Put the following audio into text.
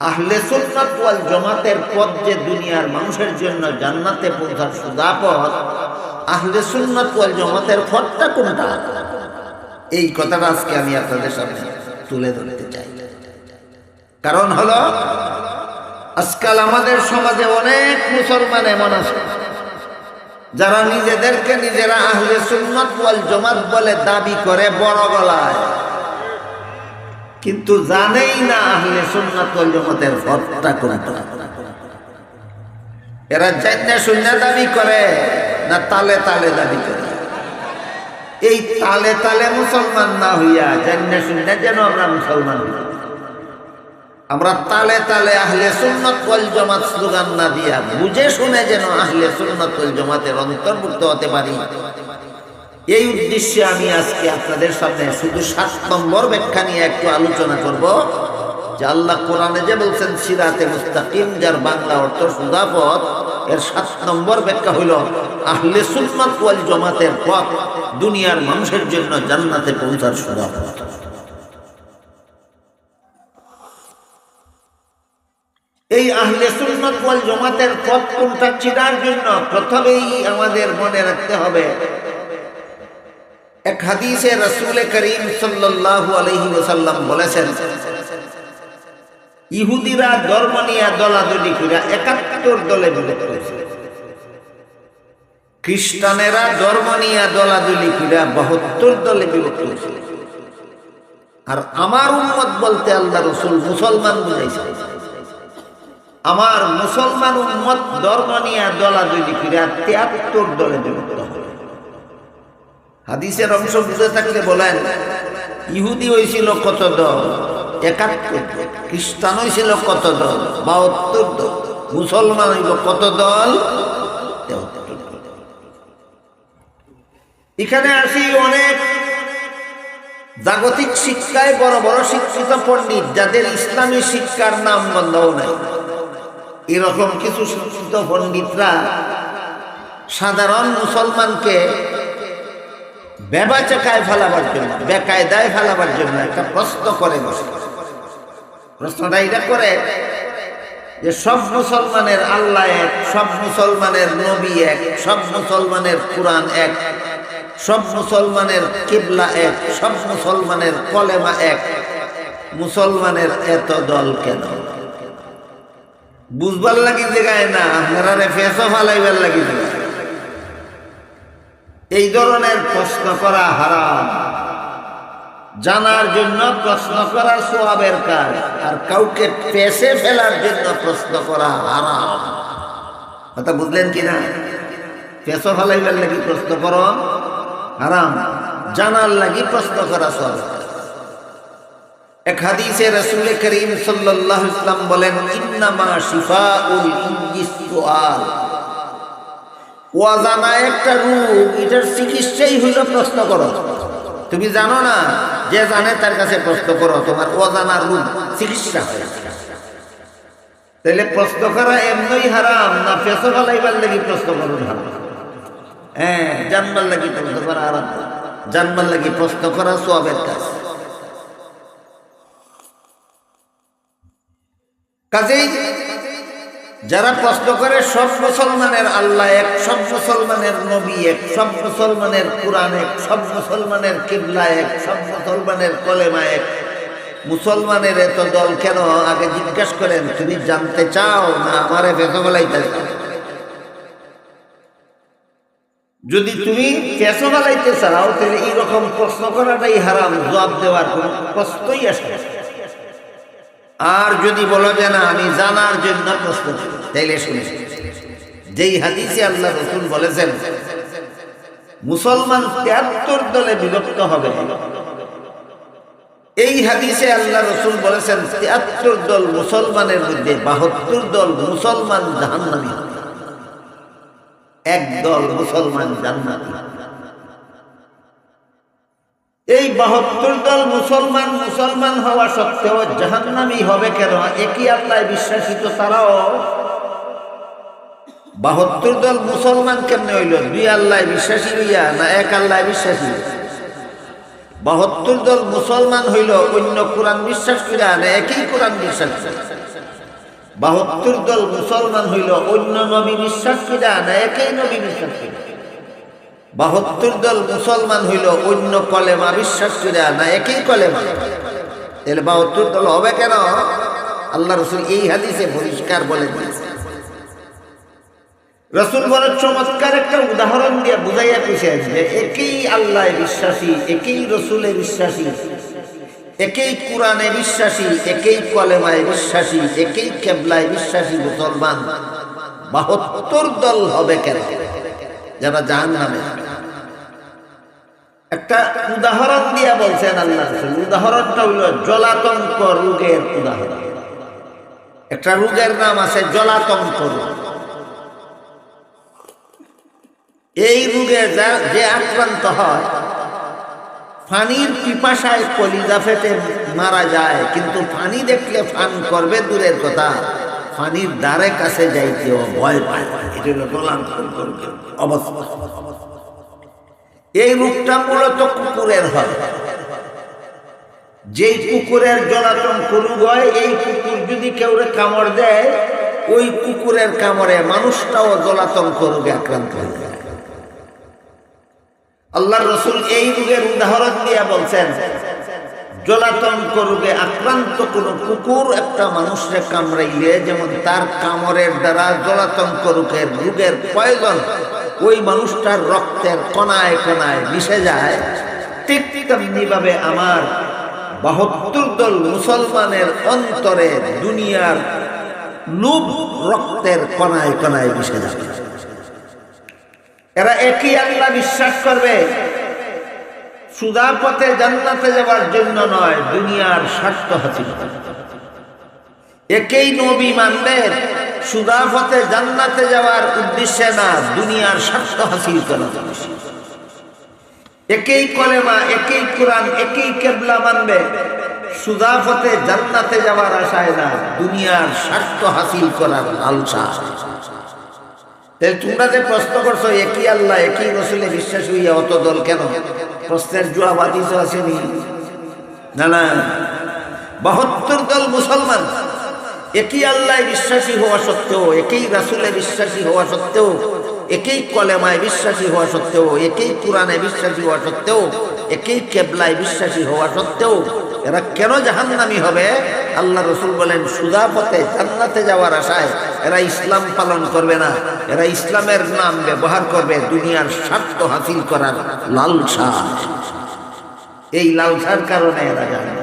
আহলে সুন্নাত ওয়াল জামাতের পথ যে দুনিয়ার মানুষের জন্য জান্নাতে পৌঁছার সুদা পথ আহলে সুন্নাত ওয়াল জামাতের পথটা কোনটা? এই কথাটা আজকে আমি আপনাদের সামনে তুলে ধরতে চাই। কারণ হলো, আজকাল আমাদের সমাজে অনেক মুসলমান এমন আছে, যারা নিজেদেরকে নিজেরা আহলে সুন্নাত ওয়াল জামাত বলে দাবি করে বড় গলায়। কিন্তু জানেই না আহলে সুন্নাত ওয়াল জামাতের পথটা কোনটা। এরা জান্না শূন্য দাবি করে না তালে তালে দাবি করে। এই তালে তালে মুসলমান না হইয়া জান্না শূন্য যেন আমরা মুসলমান আমরা তালে তালে আহলে সুন্নত ওয়াল জামাত স্লোগান না দিয়া বুঝে শুনে যেন আহলে সুন্নত ওয়াল জামাতের অন্তর্ভুক্ত হতে পারি। এই উদ্দেশ্যে আমি আজকে আপনাদের সামনে শুধু সাত নম্বর ব্যাখ্যা নিয়ে একটু আলোচনা করব, যে আল্লাহ কোরআনে যে বলছেন, সিরাতে মুস্তাকিম, যার বাংলা অর্থ সুদাপথ এর সাত নম্বর ব্যাখ্যা হইল, আহলে সুন্নাত ওয়াল জমাতের পথ, দুনিয়ার মানুষের জন্য জান্নাতে পৌঁছার সুদাপথ এই আহলে সুন্নাত জামাতের পথ কোনটা, চিনার জন্য প্রথমেই আমাদের মনে রাখতে হবে এক হাদিসে রাসূল করিম সাল্লাল্লাহু আলাইহি ওয়াসাল্লাম বলেছেন, ইহুদিরা ধর্ম নিয়ে দলাদলি করে একাত্তর দলে বিভক্ত হয়েছে। খ্রিস্টানেরা ধর্ম নিয়ে দলাদলি করে বাহাত্তর দলে বিভক্ত হয়েছে। আর আমার উম্মত বলতে আল্লাহ রসুল মুসলমান বুঝাইছে। আমার মুসলমান উম্মত ধর্ম নিয়ে দলাদলি করে তিয়াত্তর দলে বিভক্ত হবে হাদিসের অংশ বুঝে থাকলে বলেন, ইহুদি হয়েছিল কত দল? একাত্তর খ্রিস্টান হয়েছিল কত দল? বাহাত্তর দল। মুসলমান হইল কত দল? এখানে আসি অনেক জাগতিক শিক্ষায় বড় বড় শিক্ষিত পণ্ডিত, যাদের ইসলামী শিক্ষার নাম গন্ধও নাই। এরকম কিছু শিক্ষিত পণ্ডিতরা সাধারণ মুসলমানকে বেবাচাকায় ফেলাবার জন্য, বেকায়দায় ফেলাবার জন্য একটা প্রশ্ন করে বসে। প্রশ্নটা এটা করে যে সব মুসলমানের আল্লাহ এক, সব মুসলমানের নবী এক, সব মুসলমানের কোরআন এক, সব মুসলমানের কিবলা এক, সব মুসলমানের কলেমা এক। মুসলমানের এত দল কেন? বুঝবার লাগি জায়গায় না, আপনারা ফেসও ফালাইবার লাগি জায়গায়। এই ধরনের প্রশ্ন করা হারাম। জানার জন্য প্রশ্ন করা সোয়াবের কাজ, আর কাউকে পেশে ফেলার জন্য প্রশ্ন করা হারাম। কথা বুঝলেন কি না? পেশো ফেলাইবার লাগি প্রশ্ন করো, হারাম। জানার লাগি প্রশ্ন করা কাজ এক হাদিসে রসুল করিম সাল্লাল্লাহু ইসলাম বলেন, ইন্নামা শিফাউল ইনজিস সুআল অজানা একটা রূপ এটার চিকিৎসাই হইল প্রশ্ন করো। তুমি জানো না? যে জানে তার কাছে প্রশ্ন করো, তোমার অজানা রূপ চিকিৎসা তাহলে প্রশ্ন করা এমনই হারাম না পেশো ফলাইবার লাগি প্রশ্ন করো হারাম হ্যাঁ জানবার লাগি প্রশ্ন করা হারাম। জানবার লাগি প্রশ্ন করা সবের কাজ। কাজেই যারা প্রশ্ন করে, সব মুসলমানের আল্লাহ এক, সব মুসলমানের নবী এক, সব মুসলমানের কোরআন এক, সব মুসলমানের কিবলা এক, সব মুসলমানের কলেমা এক। মুসলমানের এত দল কেন? আগে জিজ্ঞেস করেন, তুমি জানতে চাও না আমারে বেঁচে যদি তুমি বালাইতে চাও, তাহলে এইরকম প্রশ্ন করাটাই হারাম, জবাব দেওয়ার কোনো প্রশ্নই আসে আর যদি বলো যে না, আমি জানার জন্য প্রশ্ন তাইলে শুনে। যেই হাদিসে আল্লাহ রসুল বলেছেন, মুসলমান তিয়াত্তর দলে বিভক্ত হবে। এই হাদিসে আল্লাহ রসুল বলেছেন, তিয়াত্তর দল মুসলমানের মধ্যে বাহাত্তর দল মুসলমান জাহান্নামী এক দল মুসলমান জান্নাতি এই বাহাত্তর দল মুসলমান মুসলমান হওয়া সত্ত্বেও জাহান্নামি হবে কেন? একই আল্লাহ বিশ্বাসিত তারাও? বাহাত্তর দল মুসলমান কেমনে হইল? দুই আল্লাহ বিশ্বাসী হইয়া না এক আল্লাহ বিশ্বাসী? বাহাত্তর দল মুসলমান হইল, অন্য কোরআন বিশ্বাস করিয়া না একই কোরআন বিশ্বাস। বাহাত্তর দল মুসলমান হইল, অন্য নবী বিশ্বাস কিনা না একই নবী বিশ্বাস কিনা বাহাত্তর দল মুসলমান হইল, অন্য কলেমা বিশ্বাস কিনা না, একই কলেমা। তাহলে বাহাত্তর দল হবে কেন? আল্লাহ রসুল এই হাদিসে পরিষ্কার বলে দিয়েছে। রসুল বলের চমৎকার একটা উদাহরণ দিয়ে বুঝাইয়া পিছিয়ে যে, একই আল্লাহ বিশ্বাসী, একই রসুলে বিশ্বাসী, একই কোরআনে বিশ্বাসী, একই কলেমায় বিশ্বাসী, একই কেবলায় বিশ্বাসী মুসলমান। বাহাত্তর দল হবে কেন? যারা জাহান নামে একটা উদাহরণ দিয়া বলছেন আল্লাহ উদাহরণটা হইল জলাতঙ্ক রোগের উদাহরণ। একটা রোগের নাম আছে জলাতঙ্ক রোগ। এই রোগে যা- আক্রান্ত হয় পানির পিপাসায় কলিজা ফেটে মারা যায়, কিন্তু পানি দেখলে ফান করবে দূরের কথা। পানির দ্বারে কাছে যাইতেও ভয় পায়। এটা অবস্থা। এই রূপটা মূলত কুকুরের হয়। যেই কুকুরের জলাতঙ্ক রোগ হয়, এই কুকুর যদি কেউ কামড় দেয়, ওই কুকুরের কামড়ে মানুষটাও জলাতঙ্ক রোগে আক্রান্ত হয়ে যায়। আল্লাহ রসুল এই রোগের উদাহরণ দিয়া বলছেন জলাতঙ্ক রোগে আক্রান্ত কোন কুকুর একটা মানুষকে কামড়াইলে, যেমন তার কামড়ের দ্বারা জলাতঙ্ক রোগের রোগের প্রয়োজন ওই মানুষটার রক্তের কণায় কণায় মিশে যায়। ঠিক আমার বাহাত্তর দল মুসলমানের অন্তরে দুনিয়ার লুপ রক্তের কণায় কণায় মিশে যাবে এরা একই আল্লাহ বিশ্বাস করবে। সুদা পথে জান্নাতে যাওয়ার জন্য নয়, দুনিয়ার স্বার্থ হাসিল। একেই নবী মানবেন সুদা জান্নাতে যাওয়ার উদ্দেশ্যে না, দুনিয়ার স্বার্থ হাসিল উদ্দেশ্যে। একই কলেমা, একই কোরআন, একই কেবলা মানবে। সুদা জান্নাতে যাওয়ার আশায় না, দুনিয়ার স্বার্থ হাসিল করার তাহলে তোমরা যে প্রশ্ন করছ, একই আল্লাহ, একই রসুলে বিশ্বাস হইয়া অত দল কেন? প্রশ্নের জবাব আদিস আসেনি। না না। বাহাত্তর দল মুসলমান। একই আল্লাহ বিশ্বাসী হওয়া সত্ত্বেও, একই রাসুলে বিশ্বাসী হওয়া সত্ত্বেও, একই কলেমায় বিশ্বাসী হওয়া সত্ত্বেও, একই কোরআনে বিশ্বাসী হওয়া সত্ত্বেও, একই কেবলায় বিশ্বাসী হওয়া সত্ত্বেও এরা কেন জাহান্নামি হবে? আল্লাহ রসুল বলেন, সুদা পথে জান্নাতে যাওয়ার আশায় এরা ইসলাম পালন করবে না, এরা ইসলামের নাম ব্যবহার করবে দুনিয়ার স্বার্থ হাসিল করার লালসা। এই লালসার কারণে এরা জানে